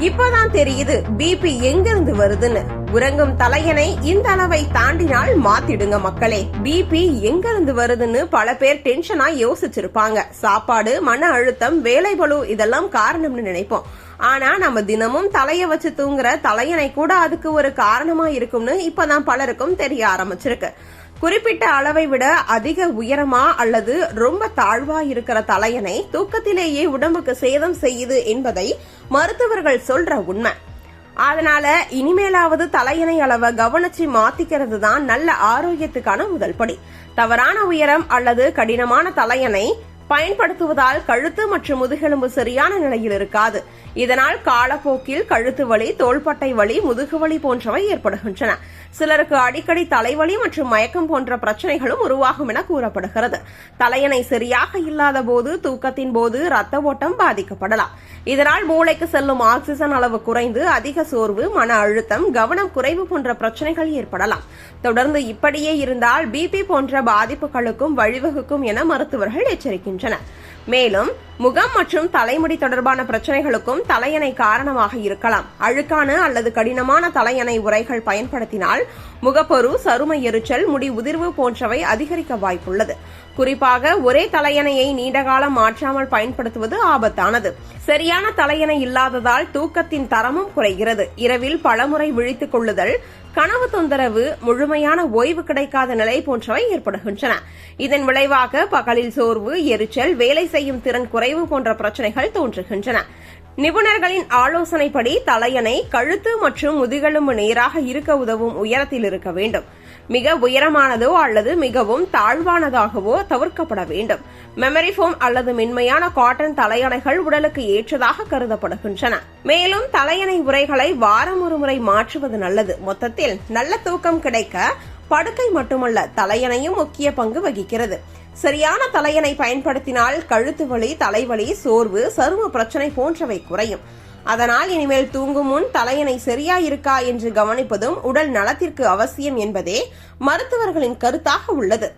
இப்பதான் தெரியுது பிபி எங்கிருந்து வருதுன்னு. உறங்கும் தலையணை இந்த அளவை தாண்டினால் மாத்திடுங்க மக்களே. பிபி எங்கிருந்து வருதுன்னு பல பேர் டென்ஷனா யோசிச்சிருப்பாங்க. சாப்பாடு மன அழுத்தம் வேலை பளு இதெல்லாம் காரணம்னு நினைப்போம். ஆனா நம்ம தினமும் தலைய வச்சு தூங்குற தலையணை கூட அதுக்கு ஒரு காரணமா இருக்கும்னு இப்பதான் பலருக்கும் தெரிய ஆரம்பிச்சிருக்கு. குறிப்பிட்ட அளவை விட அதிக உயரமா அல்லது ரொம்ப தாழ்வா இருக்கிற தலையணை தூக்கத்திலேயே உடம்புக்கு சேதம் செய்யுது என்பதை மருத்துவர்கள் சொல்ற உண்மை. அதனால இனிமேலாவது தலையணை அளவை கவனிச்சு மாத்திக்கிறது தான் நல்ல ஆரோக்கியத்துக்கான முதல் படி. தவறான உயரம் அல்லது கடினமான தலையணை பயன்படுத்துவதால் கழுத்து மற்றும் முதுகெலும்பு சரியான நிலையில் இருக்காது. இதனால் காலப்போக்கில் கழுத்து வலி தோள்பட்டை வலி முதுகுவலி போன்றவை ஏற்படுகின்றன. சிலருக்கு அடிக்கடி தலைவலி மற்றும் மயக்கம் போன்ற பிரச்சனைகளும் உருவாகும் என கூறப்படுகிறது. தலையணை சரியாக இல்லாத போது தூக்கத்தின் போது ரத்த ஓட்டம் பாதிக்கப்படலாம். இதனால் மூளைக்கு செல்லும் ஆக்சிஜன் அளவு குறைந்து அதிக சோர்வு மன அழுத்தம் கவனம் குறைவு போன்ற பிரச்சனைகள் ஏற்படலாம். தொடர்ந்து இப்படியே இருந்தால் பிபி போன்ற பாதிப்புகளுக்கும் வழிவகுக்கும் என மருத்துவர்கள் எச்சரிக்கின்றனர். மேலும் முகம் மற்றும் தலைமுடி தொடர்பான பிரச்சனைகளுக்கும் தலையணை காரணமாக இருக்கலாம். அழுக்கான அல்லது கடினமான தலையணை உரைகள் பயன்படுத்தினால் முகப்பொரு சரும எரிச்சல் முடி உதிர்வு போன்றவை அதிகரிக்க வாய்ப்புள்ளது. குறிப்பாக ஒரே தலையணையை நீண்டகாலம் மாற்றாமல் பயன்படுத்துவது ஆபத்தானது. சரியான தலையணை இல்லாததால் தூக்கத்தின் தரமும் குறைகிறது. இரவில் பலமுறை விழித்துக் கொள்ளுதல் கனவு தொந்தரவு முழுமையான ஓய்வு கிடைக்காத நிலை போன்றவை ஏற்படுகின்றன. இதன் விளைவாக பகலில் சோர்வு எரிச்சல் வேலை செய்யும் திறன் குறைவு போன்ற பிரச்சனைகள் தோன்றுகின்றன. நிபுணர்களின் ஆலோசனைப்படி தலையணை கழுத்து மற்றும் முதுகெலும்பு நேராக இருக்க உதவும் உயரத்தில் இருக்க வேண்டும். மிக உயரமானதோ அல்லது மிகவும் தாழ்வானதாகவோ தவிர்க்கப்பட வேண்டும். மெமரி ஃபோம் அல்லது மென்மையான காட்டன் தலையணைகள் உடலுக்கு ஏற்றதாக கருதப்படுகின்றன. மேலும் தலையணை உரைகளை வாரம் ஒரு முறை மாற்றுவது நல்லது. மொத்தத்தில் நல்ல தூக்கம் கிடைக்க படுக்கை மட்டுமல்ல தலையணையும் முக்கிய பங்கு வகிக்கிறது. சரியான தலையணை பயன்படுத்தினால் கழுத்து வலி தலைவலி சோர்வு சரும பிரச்சனை போன்றவை குறையும். அதனால் இனிமேல் தூங்கும் முன் தலையணை சரியா இருக்கா என்று கவனிப்பதும் உடல் நலத்திற்கு அவசியம் என்பதே மருத்துவர்களின் கருத்தாக உள்ளது.